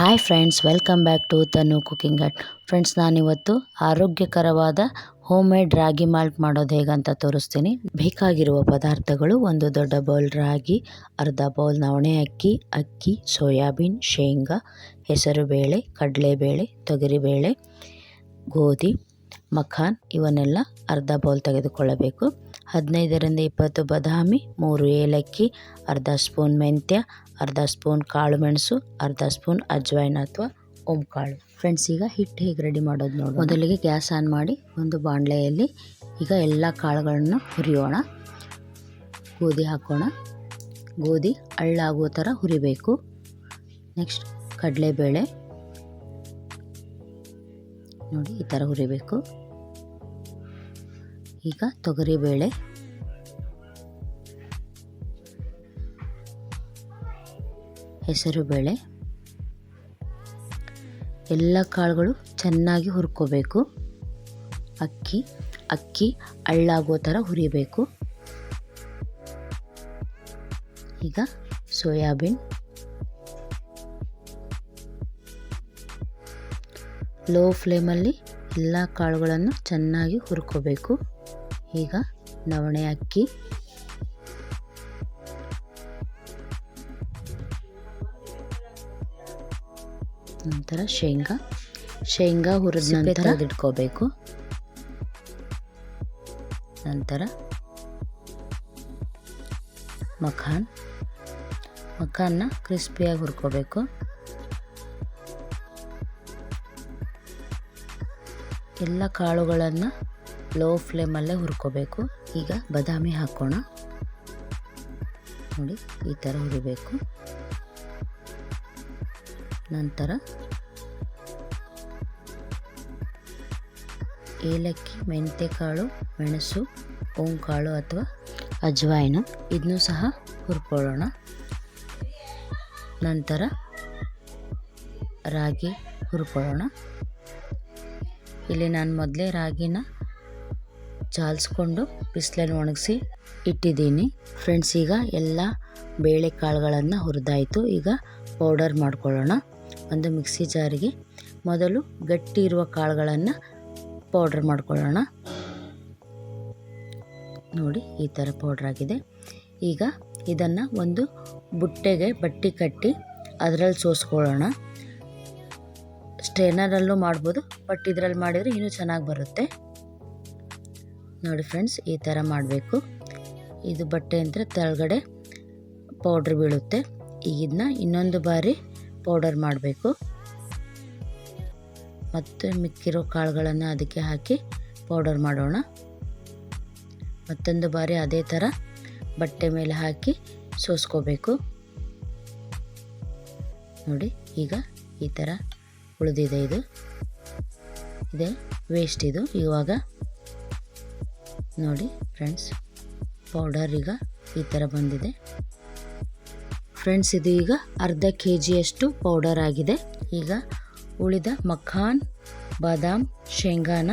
Hi friends welcome back to Tanu cooking at friends ನಾನಿವತ್ತು ಆರೋಗ್ಯಕರವಾದ home made ragi malt ಮಾಡೋದು ಹೇಗಂತ ತೋರಿಸ್ತೀನಿ. ಬೇಕಾಗಿರುವ ಪದಾರ್ಥಗಳು ಒಂದು ದೊಡ್ಡ ಬೌಲ್ ರಾಗಿ, ಅರ್ಧ ಬೌಲ್ ನವಣೆ ಅಕ್ಕಿ ಅಕ್ಕಿ, ಸೋಯಾಬೀನ್, ಶೇಂಗಾ, ಹೆಸರುಬೇಳೆ, ಕಡಲೆಬೇಳೆ, ತೊಗರಿಬೇಳೆ, ಗೋಧಿ, ಮಖಾನ್, ಇವನ್ನೆಲ್ಲ ಅರ್ಧ ಬೌಲ್ ತೆಗೆದುಕೊಳ್ಳಬೇಕು. ಹದಿನೈದರಿಂದ ಇಪ್ಪತ್ತು ಬಾದಾಮಿ, ಮೂರು ಏಲಕ್ಕಿ, ಅರ್ಧ ಸ್ಪೂನ್ ಮೆಂತ್ಯ, ಅರ್ಧ ಸ್ಪೂನ್ ಕಾಳು ಮೆಣಸು, ಅರ್ಧ ಸ್ಪೂನ್ ಅಜ್ವೈನ್ ಅಥವಾ ಕಾಳು ಫ್ರೆಂಡ್ಸ್ ಈಗ ಹಿಟ್ಟು ಹೇಗೆ ರೆಡಿ ಮಾಡೋದು ನೋಡಿ. ಮೊದಲಿಗೆ ಗ್ಯಾಸ್ ಆನ್ ಮಾಡಿ ಒಂದು ಬಾಣಲೆಯಲ್ಲಿ ಈಗ ಎಲ್ಲ ಕಾಳುಗಳನ್ನು ಹುರಿಯೋಣ. ಗೋಧಿ ಹಾಕೋಣ. ಗೋಧಿ ಅಳ್ಳಾಗುವ ಥರ ಹುರಿಬೇಕು. ನೆಕ್ಸ್ಟ್ ಕಡಲೆಬೇಳೆ. ನೋಡಿ, ಈ ಥರ ಹುರಿಬೇಕು. ಈಗ ತೊಗರಿಬೇಳೆ ಹೆಸರುಬೇಳೆ. ಎಲ್ಲ ಕಾಳುಗಳು ಚೆನ್ನಾಗಿ ಹುರ್ಕೋಬೇಕು. ಅಕ್ಕಿ ಅಕ್ಕಿ ಹಳ್ಳಾಗೋ ಥರ ಹುರಿಬೇಕು. ಈಗ ಸೋಯಾಬೀನ್. ಲೋ ಫ್ಲೇಮಲ್ಲಿ ಎಲ್ಲ ಕಾಳುಗಳನ್ನು ಚೆನ್ನಾಗಿ ಹುರ್ಕೋಬೇಕು. ಈಗ ನವಣೆ ಅಕ್ಕಿ. ನಂತರ ಶೇಂಗಾ. ಶೇಂಗಾ ಹುರಿದ ನಂತರ ಇಟ್ಕೋಬೇಕು ನಂತರ ಮಖಾನ್. ಮಖಾನ್ನ ಕ್ರಿಸ್ಪಿಯಾಗಿ ಹುರ್ಕೋಬೇಕು. ಎಲ್ಲ ಕಾಳುಗಳನ್ನು ಲೋ ಫ್ಲೇಮಲ್ಲೇ ಹುರ್ಕೋಬೇಕು. ಈಗ ಬಾದಾಮಿ ಹಾಕೋಣ. ನೋಡಿ, ಈ ಥರ ಹುರಿಬೇಕು. ನಂತರ ಏಲಕ್ಕಿ ಮೆಂತೆಕಾಳು ಮೆಣಸು ಕಾಳು ಅಥವಾ ಅಜ್ವಾಯಿನ ಇದನ್ನು ಸಹ ಹುರ್ಕೊಳ್ಳೋಣ. ನಂತರ ರಾಗಿ ಹುರ್ಕೊಳ್ಳೋಣ. ಇಲ್ಲಿ ನಾನು ಮೊದಲೇ ರಾಗಿನ ಚಾಲಿಸ್ಕೊಂಡು ಬಿಸಿಲಲ್ಲಿ ಒಣಗಿಸಿ ಇಟ್ಟಿದ್ದೀನಿ. ಫ್ರೆಂಡ್ಸ್, ಈಗ ಎಲ್ಲ ಬೇಳೆಕಾಳುಗಳನ್ನು ಹುರಿದಾಯಿತು. ಈಗ ಪೌಡರ್ ಮಾಡ್ಕೊಳ್ಳೋಣ. ಒಂದು ಮಿಕ್ಸಿ ಜಾರಿಗೆ ಮೊದಲು ಗಟ್ಟಿ ಇರುವ ಕಾಳುಗಳನ್ನು ಪೌಡ್ರ್ ಮಾಡ್ಕೊಳ್ಳೋಣ. ನೋಡಿ, ಈ ಥರ ಪೌಡ್ರ್ ಆಗಿದೆ. ಈಗ ಇದನ್ನು ಒಂದು ಬುಟ್ಟೆಗೆ ಬಟ್ಟೆ ಕಟ್ಟಿ ಅದರಲ್ಲಿ ಸೋಸ್ಕೊಳ್ಳೋಣ. ಸ್ಟ್ರೇನರಲ್ಲೂ ಮಾಡ್ಬೋದು, ಬಟ್ ಇದರಲ್ಲಿ ಮಾಡಿದರೆ ಇನ್ನೂ ಚೆನ್ನಾಗಿ ಬರುತ್ತೆ. ನೋಡಿ ಫ್ರೆಂಡ್ಸ್, ಈ ಥರ ಮಾಡಬೇಕು. ಇದು ಬಟ್ಟೆ ಅಂದರೆ ಕೆಳಗಡೆ ಪೌಡ್ರ್ ಬೀಳುತ್ತೆ. ಈಗ ಇದನ್ನ ಇನ್ನೊಂದು ಬಾರಿ ಪೌಡರ್ ಮಾಡಬೇಕು. ಮತ್ತು ಮಿಕ್ಕಿರೋ ಕಾಳುಗಳನ್ನು ಅದಕ್ಕೆ ಹಾಕಿ ಪೌಡರ್ ಮಾಡೋಣ. ಮತ್ತೊಂದು ಬಾರಿ ಅದೇ ಥರ ಬಟ್ಟೆ ಮೇಲೆ ಹಾಕಿ ಸೋಸ್ಕೋಬೇಕು. ನೋಡಿ, ಈಗ ಈ ಥರ ಉಳಿದಿದೆ ಇದು. ಇದೆ ವೇಸ್ಟ್ ಇದು. ಇವಾಗ ನೋಡಿ ಫ್ರೆಂಡ್ಸ್ ಪೌಡರ್ ಈಗ ಈ ಥರ ಬಂದಿದೆ. ಫ್ರೆಂಡ್ಸ್ ಇದು ಈಗ ಅರ್ಧ ಕೆ ಜಿಯಷ್ಟು ಪೌಡರ್ ಆಗಿದೆ. ಈಗ ಉಳಿದ ಮಖಾನ್, ಬಾದಾಮ್, ಶೇಂಗಾನ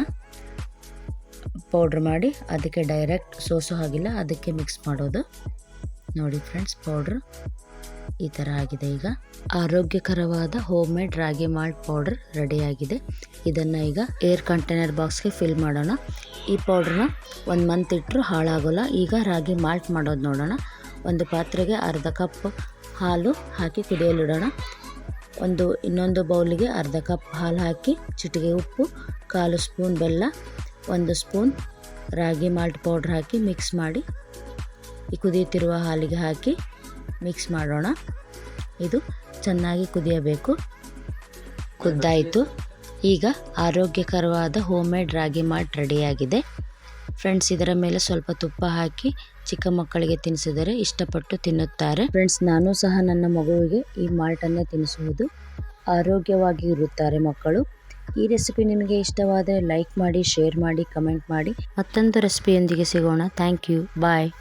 ಪೌಡ್ರ್ ಮಾಡಿ ಅದಕ್ಕೆ ಡೈರೆಕ್ಟ್ ಸೋಸೋ ಹಾಗಿಲ್ಲ, ಅದಕ್ಕೆ ಮಿಕ್ಸ್ ಮಾಡೋದು. ನೋಡಿ ಫ್ರೆಂಡ್ಸ್ ಪೌಡ್ರ್ ಈ ಥರ ಆಗಿದೆ ಈಗ. ಆರೋಗ್ಯಕರವಾದ home made ragi malt powder ರೆಡಿಯಾಗಿದೆ ಇದನ್ನು ಈಗ ಏರ್ ಕಂಟೈನರ್ ಬಾಕ್ಸ್ಗೆ ಫಿಲ್ ಮಾಡೋಣ. ಈ ಪೌಡ್ರನ್ನ ಒಂದು ಮಂತ್ ಇಟ್ಟರು ಹಾಳಾಗೋಲ್ಲ. ಈಗ ರಾಗಿ ಮಾಲ್ಟ್ ಮಾಡೋದು ನೋಡೋಣ. ಒಂದು ಪಾತ್ರೆಗೆ ಅರ್ಧ ಕಪ್ ಹಾಲು ಹಾಕಿ ಕುದಿಯಲಿಡೋಣ ಒಂದು, ಇನ್ನೊಂದು ಬೌಲಿಗೆ ಅರ್ಧ ಕಪ್ ಹಾಲು ಹಾಕಿ ಚಿಟಿಗೆ ಉಪ್ಪು, ಕಾಲು ಸ್ಪೂನ್ ಬೆಲ್ಲ, ಒಂದು ಸ್ಪೂನ್ ರಾಗಿ ಮಾಲ್ಟ್ ಪೌಡ್ರ್ ಹಾಕಿ ಮಿಕ್ಸ್ ಮಾಡಿ ಈ ಕುದಿಯುತ್ತಿರುವ ಹಾಲಿಗೆ ಹಾಕಿ ಮಿಕ್ಸ್ ಮಾಡೋಣ. ಇದು ಚೆನ್ನಾಗಿ ಕುದಿಯಬೇಕು. ಕುದ್ದಾಯಿತು. ಈಗ ಆರೋಗ್ಯಕರವಾದ ಹೋಮ್ ಮೇಡ್ ರಾಗಿ ಮಾಲ್ಟ್ ರೆಡಿಯಾಗಿದೆ. ಫ್ರೆಂಡ್ಸ್ ಇದರ ಮೇಲೆ ಸ್ವಲ್ಪ ತುಪ್ಪ ಹಾಕಿ ಚಿಕ್ಕ ಮಕ್ಕಳಿಗೆ ತಿನ್ನಿಸಿದರೆ ಇಷ್ಟಪಟ್ಟು ತಿನ್ನುತ್ತಾರೆ. ಫ್ರೆಂಡ್ಸ್ ನಾನು ಸಹ ನನ್ನ ಮಗುವಿಗೆ ಈ ಮಾಲ್ಟನ್ನೇ ತಿನ್ನಿಸುವುದು. ಆರೋಗ್ಯವಾಗಿ ಇರುತ್ತಾರೆ ಮಕ್ಕಳು. ಈ ರೆಸಿಪಿ ನಿಮಗೆ ಇಷ್ಟವಾದರೆ ಲೈಕ್ ಮಾಡಿ ಶೇರ್ ಮಾಡಿ ಕಮೆಂಟ್ ಮಾಡಿ. ಮತ್ತೊಂದು ರೆಸಿಪಿಯೊಂದಿಗೆ ಸಿಗೋಣ. Thank you bye